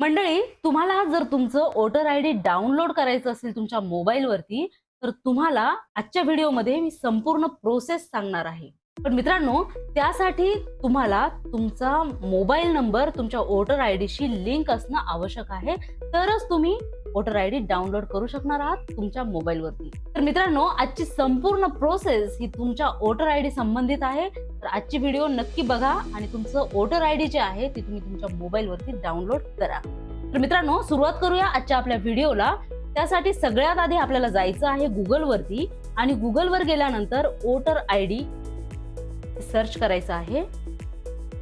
मंडळी तुम्हाला जर तुमचं वोटर आय डी डाउनलोड करायचं असेल तुमच्या मोबाईलवरती तर तुम्हाला आजच्या व्हिडिओमध्ये मी संपूर्ण प्रोसेस सांगणार आहे. पण मित्रांनो त्यासाठी तुम्हाला तुमचा मोबाईल नंबर तुमच्या वोटर आय डीशी लिंक असणं आवश्यक आहे. तरच तुम्ही वोटर आय डी डाउनलोड करू शकणार आहात तुमच्या मोबाईलवरती तर मित्रांनो आजची संपूर्ण प्रोसेस ही तुमच्या वोटर आय डी संबंधित आहे. तर आजची व्हिडिओ नक्की बघा आणि तुमचं वोटर आय डी जे आहे ते तुम्ही तुमच्या मोबाईलवरती डाउनलोड करा. तर मित्रांनो सुरुवात करूया आजच्या आपल्या व्हिडिओला. त्यासाठी सगळ्यात आधी आपल्याला जायचं आहे गुगलवरती आणि गुगलवर गेल्यानंतर वोटर आय डी सर्च करायचं आहे.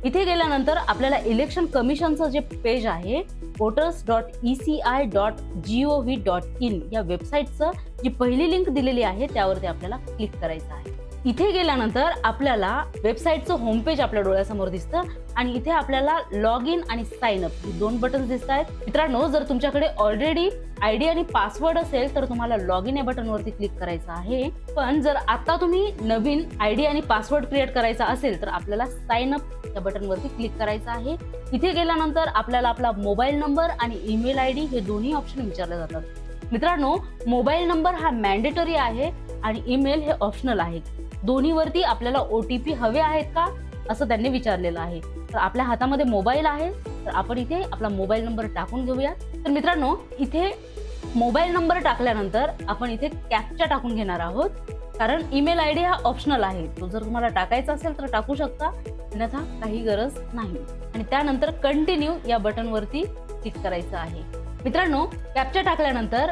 इथे गेल्यानंतर आपल्याला इलेक्शन कमिशनचं जे पेज आहे voters dot E C I dot G O V dot in या वेबसाईटचं जी पहिली लिंक दिलेली आहे त्यावरती आपल्याला क्लिक करायचं आहे. इथे गेल्यानंतर आपल्याला वेबसाईटचं होम पेज आपल्या डोळ्यासमोर दिसतं आणि इथे आपल्याला लॉग इन आणि साइन अप दोन बटन दिसत आहेत. मित्रांनो जर तुमच्याकडे ऑलरेडी आयडी आणि पासवर्ड असेल तर तुम्हाला लॉग इन या बटनवरती क्लिक करायचं आहे. पण जर आता तुम्ही नवीन आयडी आणि पासवर्ड क्रिएट करायचा असेल तर आपल्याला साइन अप या बटनवरती क्लिक करायचं आहे. इथे गेल्यानंतर आपल्याला आपला मोबाईल नंबर आणि ईमेल आयडी हे दोन्ही ऑप्शन विचारले जातात. मित्रांनो मोबाईल नंबर हा मॅन्डेटरी आहे आणि ईमेल हे ऑप्शनल आहे. दोन्हीवरती आपल्याला ओ टी पी हवे आहेत का? असं त्यांनी विचारलेलं आहे. तर आपल्या हातामध्ये मोबाईल आहे तर आपण इथे आपला मोबाईल नंबर टाकून घेऊया. तर मित्रांनो इथे मोबाईल नंबर टाकल्यानंतर आपण इथे कॅपचा टाकून घेणार आहोत. कारण ईमेल आय डी हा ऑप्शनल आहे. तो जर तुम्हाला टाकायचा असेल तर टाकू शकता. अन्यथा काही गरज नाही. आणि त्यानंतर कंटिन्यू या बटनवरती क्लिक करायचं आहे. मित्रांनो कॅप्चर टाकल्यानंतर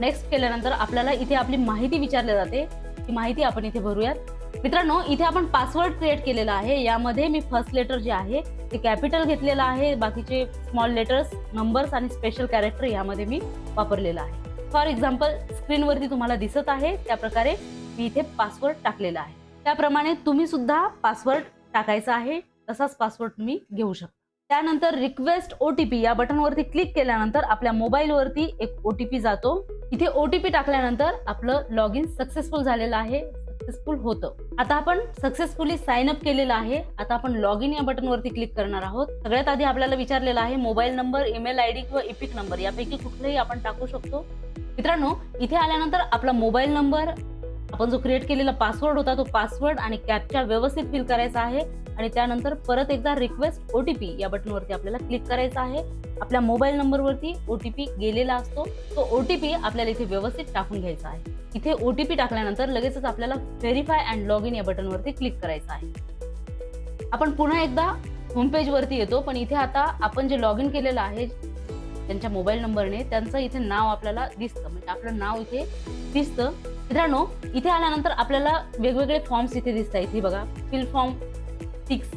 नेक्स्ट केल्यानंतर आपल्याला इथे आपली माहिती विचारली जाते. ती माहिती आपण इथे भरूयात. मित्रांनो इथे आपण पासवर्ड क्रिएट केलेला आहे. यामध्ये मी फर्स्ट लेटर जे आहे ते कॅपिटल घेतलेलं आहे. बाकीचे स्मॉल लेटर्स नंबर्स आणि स्पेशल कॅरेक्टर यामध्ये मी वापरलेलं आहे. फॉर एक्झाम्पल स्क्रीनवरती तुम्हाला दिसत आहे त्या प्रकारे मी इथे पासवर्ड टाकलेला आहे. त्याप्रमाणे तुम्ही सुद्धा पासवर्ड टाकायचा आहे तसाच पासवर्ड तुम्ही घेऊ शकता. त्यानंतर रिक्वेस्ट ओटीपी या बटनवरती क्लिक केल्यानंतर आपल्या मोबाईलवरती एक ओटीपी जातो. इथे ओटीपी टाकल्यानंतर आपलं लॉग इन सक्सेसफुल झालेलं आहे सक्सेसफुल होतं. आता आपण सक्सेसफुली साइन अप केलेलं आहे. आता आपण लॉग इन या बटनवरती क्लिक करणार आहोत. सगळ्यात आधी आपल्याला विचारलेलं आहे mobile number email I D किंवा इपिक नंबर यापैकी कुठलंही आपण टाकू शकतो. मित्रांनो इथे आल्यानंतर आपला मोबाईल नंबर आपण जो क्रिएट केलेला पासवर्ड होता तो पासवर्ड आणि कॅपच्या व्यवस्थित फिल करायचा आहे. आणि त्यानंतर परत एकदा रिक्वेस्ट ओटीपी या बटनवरती आपल्याला क्लिक करायचा आहे. आपल्या मोबाईल नंबरवरती ओटीपी गेलेला असतो. तो ओटीपी आपल्याला इथे व्यवस्थित टाकून घ्यायचा आहे. इथे ओटीपी टाकल्यानंतर लगेचच आपल्याला व्हेरीफाय अँड लॉग इन या बटनवरती क्लिक करायचं आहे. आपण पुन्हा एकदा होमपेज वरती येतो पण इथे आता आपण जे लॉग इन केलेलं आहे त्यांच्या मोबाईल नंबरने त्यांचं इथे नाव आपल्याला दिसतं. म्हणजे आपलं नाव इथे दिसतं. मित्रांनो इथे आल्यानंतर आपल्याला वेगवेगळे फॉर्म्स इथे दिसतात इथे बघा fill form six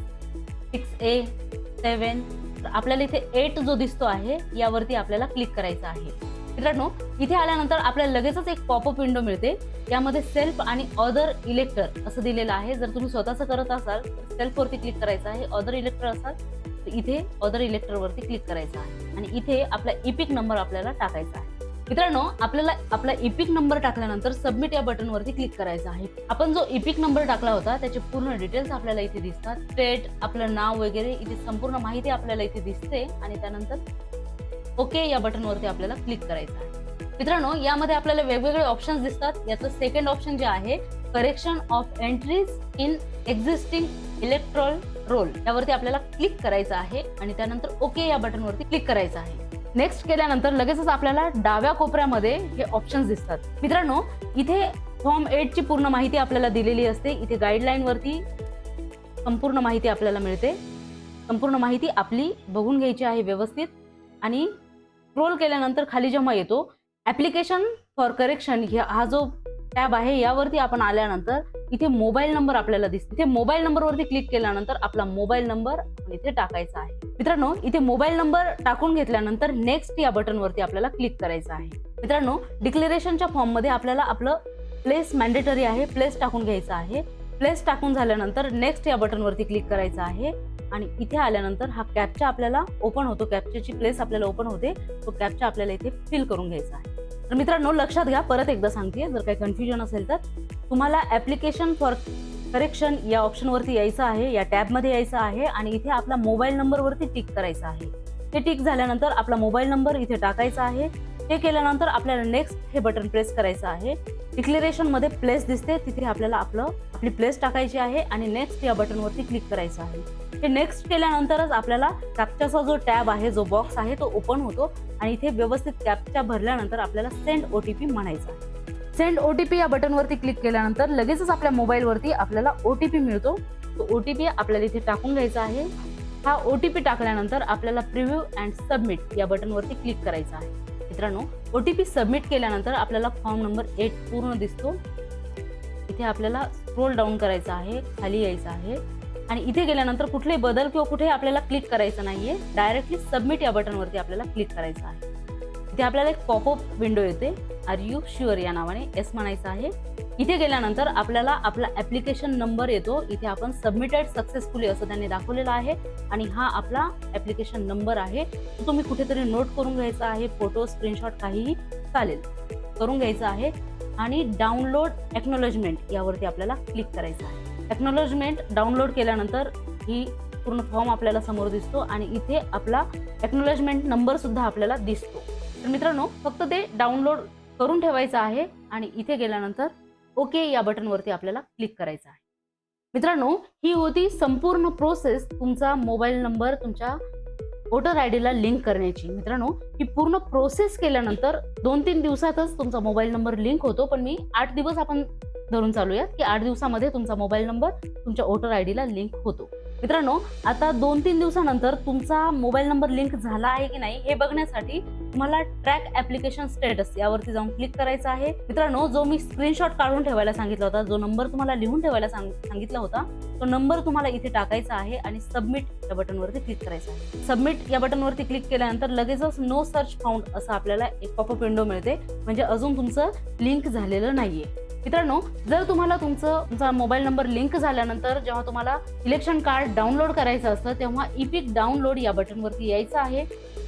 six A seven आपल्याला इथे एट जो दिसतो आहे यावरती आपल्याला क्लिक करायचं आहे. मित्रांनो इथे आल्यानंतर आपल्याला लगेचच एक पॉपअप विंडो मिळते. यामध्ये सेल्फ आणि अदर इलेक्टर असं दिलेलं आहे. जर तुम्ही स्वतःचं करत असाल तर सेल्फवरती क्लिक करायचं आहे. अदर इलेक्टर असाल तर इथे अदर इलेक्टरवरती क्लिक करायचं आहे. आणि इथे आपला इपिक नंबर आपल्याला टाकायचा आहे. मित्रांनो आपल्याला आपला इपिक नंबर टाकल्यानंतर सबमिट या बटनवरती क्लिक करायचं आहे. आपण जो इपिक नंबर टाकला होता त्याचे पूर्ण डिटेल्स आपल्याला इथे दिसतात. स्टेट आपलं नाव वगैरे इथे संपूर्ण माहिती आपल्याला इथे दिसते. आणि त्यानंतर ओके या बटनवरती आपल्याला क्लिक करायचं आहे. मित्रांनो यामध्ये आपल्याला वेगवेगळे ऑप्शन्स दिसतात. याचं सेकंड ऑप्शन जे आहे correction of entries in existing electoral roll यावरती आपल्याला क्लिक करायचं आहे. आणि त्यानंतर ओके या बटनवरती क्लिक करायचं आहे. नेक्स्ट केल्यानंतर लगेचच आपल्याला डाव्या कोपऱ्यामध्ये हे ऑप्शन्स दिसतात. मित्रांनो इथे फॉर्म एट ची पूर्ण माहिती आपल्याला दिलेली असते. इथे गाईडलाईन वरती संपूर्ण माहिती आपल्याला मिळते. संपूर्ण माहिती आपली बघून घ्यायची आहे व्यवस्थित. आणि स्क्रोल केल्यानंतर खाली जेव्हा येतो ऍप्लिकेशन फॉर करेक्शन हा जो टॅब आहे यावरती आपण आल्यानंतर इथे मोबाईल नंबर आपल्याला दिसतो. इथे मोबाईल नंबरवरती क्लिक केल्यानंतर आपला मोबाईल नंबर इथे टाकायचा आहे. मित्रांनो इथे मोबाईल नंबर टाकून घेतल्यानंतर नेक्स्ट या बटनवरती आपल्याला क्लिक करायचं आहे. मित्रांनो डिक्लेरेशनच्या फॉर्ममध्ये आपल्याला आपलं प्लेस मॅन्डेटरी आहे प्लेस टाकून घ्यायचं आहे. प्लेस टाकून झाल्यानंतर नेक्स्ट या बटनवरती क्लिक करायचं आहे. आणि इथे आल्यानंतर हा कॅपचा आपल्याला ओपन होतो. कॅपच्याची प्लेस आपल्याला ओपन होते. तो कॅपचा आपल्याला इथे फिल करून घ्यायचा आहे. तर मित्रांनो लक्षात घ्या परत एकदा सांगते जर काही कन्फ्युजन असेल तर. तुम्हाला ऍप्लिकेशन फॉर करेक्शन या ऑप्शनवरती यायचं आहे या टॅबमध्ये यायचं आहे आणि इथे आपला मोबाईल नंबरवरती टिक करायचं आहे. ते टिक झाल्यानंतर आपला मोबाईल नंबर इथे टाकायचा आहे. हे केल्यानंतर आपल्याला नेक्स्ट हे बटन प्रेस करायचं आहे. डिक्लेरेशनमध्ये प्लेस दिसते तिथे आपल्याला आपलं आपली प्लेस टाकायची आहे आणि नेक्स्ट या बटनवरती क्लिक करायचं आहे. हे नेक्स्ट केल्यानंतरच आपल्याला कॅप्चाचा जो टॅब आहे जो बॉक्स आहे तो ओपन होतो आणि इथे व्यवस्थित कॅपच्या भरल्यानंतर आपल्याला सेंड ओ टी पी म्हणायचा आहे. सेंड ओ टी पी या बटनवरती क्लिक केल्यानंतर लगेचच आपल्या मोबाईलवरती आपल्याला ओ टी पी मिळतो. तो ओ टी पी आपल्याला इथे टाकून घ्यायचा आहे. हा ओ टी पी टाकल्यानंतर आपल्याला प्रिव्ह्यू अँड सबमिट या बटनवरती क्लिक करायचं आहे. मित्रांनो ओ टी पी सबमिट केल्यानंतर आपल्याला फॉर्म नंबर एट पूर्ण दिसतो. इथे आपल्याला स्क्रोल डाऊन करायचं आहे खाली यायचं आहे. आणि इथे गेल्यानंतर कुठले बदल किंवा कुठे आपल्याला क्लिक करायचं नाहीये. डायरेक्टली सबमिट या बटनवरती आपल्याला क्लिक करायचं आहे. इथे आपल्याला एक पॉपअप विंडो येते. आर यू शुअर या नावाने एस म्हणायचं आहे. इथे गेल्यानंतर आपल्याला आपला ॲप्लिकेशन नंबर येतो. इथे आपण सबमिटेड सक्सेसफुली असं त्यांनी दाखवलेलं आहे. आणि हा आपला ॲप्लिकेशन नंबर आहे. तो तुम्ही कुठेतरी नोट करून घ्यायचा आहे. फोटो स्क्रीनशॉट काहीही चालेल. करून घ्यायचं आहे. आणि डाउनलोड एक्नॉलेजमेंट यावरती आपल्याला क्लिक करायचं आहे. एक्नॉलेजमेंट डाउनलोड केल्यानंतर ही पूर्ण फॉर्म आपल्याला समोर दिसतो आणि इथे आपला एक्नॉलेजमेंट नंबर सुद्धा आपल्याला दिसतो. तर मित्रांनो फक्त ते डाउनलोड करून ठेवायचं आहे. आणि इथे गेल्यानंतर ओके या बटनवरती आपल्याला क्लिक करायचं आहे. मित्रांनो ही होती संपूर्ण प्रोसेस तुमचा मोबाईल नंबर तुमच्या वोटर आय डीला लिंक करण्याची. मित्रांनो ही पूर्ण प्रोसेस केल्यानंतर दोन तीन दिवसातच तुमचा मोबाईल नंबर लिंक होतो पण मी आठ दिवस आपण धरून चालूयात की आठ दिवसामध्ये तुमचा मोबाईल नंबर तुमच्या वोटर आय डीला लिंक होतो. मित्रांनो आता दोन तीन दिवसानंतर तुमचा मोबाईल नंबर लिंक झाला आहे की नाही हे बघण्यासाठी तुम्हाला ट्रॅक ऍप्लिकेशन स्टेटस यावरती जाऊन क्लिक करायचं आहे. मित्रांनो जो मी स्क्रीनशॉट काढून ठेवायला सांगितला होता जो नंबर तुम्हाला लिहून ठेवायला सांग- सांगितला होता तो नंबर तुम्हाला इथे टाकायचा आहे आणि सबमिट या बटनवरती क्लिक करायचं आहे. सबमिट या बटनवरती क्लिक केल्यानंतर लगेचच नो सर्च फाउंड असं आपल्याला एक पॉपअप विंडो मिळते. म्हणजे अजून तुमचं लिंक झालेलं नाहीये. मित्रांनो जर तुम्हाला तुमचं तुमचा मोबाईल नंबर लिंक झाल्यानंतर जेव्हा तुम्हाला इलेक्शन कार्ड डाउनलोड करायचं असतं तेव्हा इपिक डाउनलोड या बटनवरती यायचं आहे.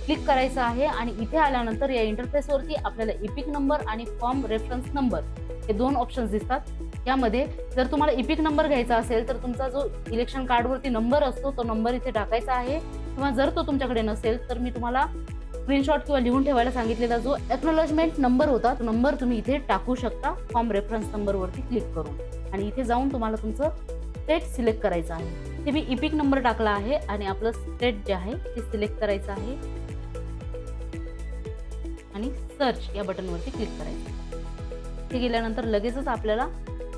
क्लिक करायचं आहे आणि इथे आल्यानंतर या इंटरफेसवरती आपल्याला इपिक नंबर आणि फॉर्म रेफरन्स नंबर हे दोन ऑप्शन्स दिसतात. यामध्ये जर तुम्हाला इपिक नंबर घ्यायचा असेल तर तुमचा जो इलेक्शन कार्डवरती नंबर असतो तो नंबर इथे टाकायचा आहे. किंवा जर तो तुमच्याकडे नसेल तर मी तुम्हाला स्क्रीनशॉट किंवा लिहून ठेवायला सांगितलेला जो एक्नॉलॉजमेंट नंबर होता तो नंबर तुम्ही इथे टाकू शकता फॉर्म रेफरन्स नंबरवरती क्लिक करून. आणि इथे जाऊन तुम्हाला तुमचं स्टेट सिलेक्ट करायचं आहे. ते मी इपिक नंबर टाकला आहे आणि आपलं स्टेट जे आहे ते सिलेक्ट करायचं आहे. आणि सर्च या बटनवरती क्लिक करायचं. इथे गेल्यानंतर लगेचच आपल्याला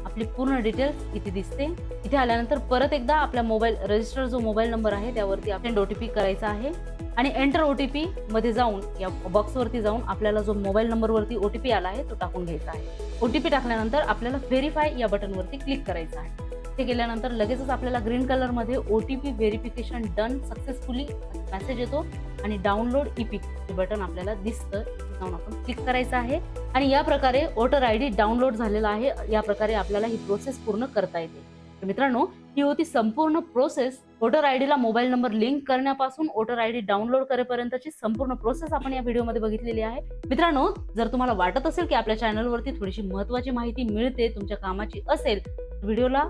आपली पूर्ण डिटेल्स इथे दिसते. इथे आल्यानंतर परत एकदा आपल्या मोबाईल रजिस्टर जो मोबाईल नंबर आहे त्यावरती आपण ओ टी पी करायचा आहे. आणि एंटर ओ टी पी मध्ये जाऊन या बॉक्सवरती जाऊन आपल्याला जो मोबाईल नंबरवरती ओ टी पी आला आहे तो टाकून घ्यायचा आहे. ओ टी पी टाकल्यानंतर आपल्याला व्हेरीफाय या बटनवरती क्लिक करायचं आहे. ते गेल्यानंतर लगेचच आपल्याला ग्रीन कलरमध्ये O T P verification done successfully message येतो. आणि डाउनलोड इपिक हे बटन आपल्याला दिसतं. जाऊन आपण क्लिक करायचं आहे. आणि या प्रकारे वोटर आय डी डाउनलोड झालेला आहे. या प्रकारे आपल्याला ही प्रोसेस पूर्ण करता येते. तर मित्रांनो ही होती संपूर्ण प्रोसेस वोटर आय डीला मोबाईल नंबर लिंक करण्यापासून वोटर आय डी डाउनलोड करेपर्यंतची संपूर्ण प्रोसेस आपण या व्हिडिओमध्ये बघितलेली आहे. मित्रांनो जर तुम्हाला वाटत असेल की आपल्या चॅनलवरती थोडीशी महत्वाची माहिती मिळते तुमच्या कामाची असेल व्हिडिओला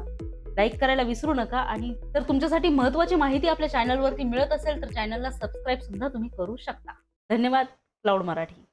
लाईक करायला विसरू नका. आणि जर तुमच्यासाठी महत्वाची माहिती आपल्या चॅनलवरती मिळत असेल तर चॅनलला सबस्क्राईब सुद्धा तुम्ही करू शकता. धन्यवाद क्लाउड मराठी.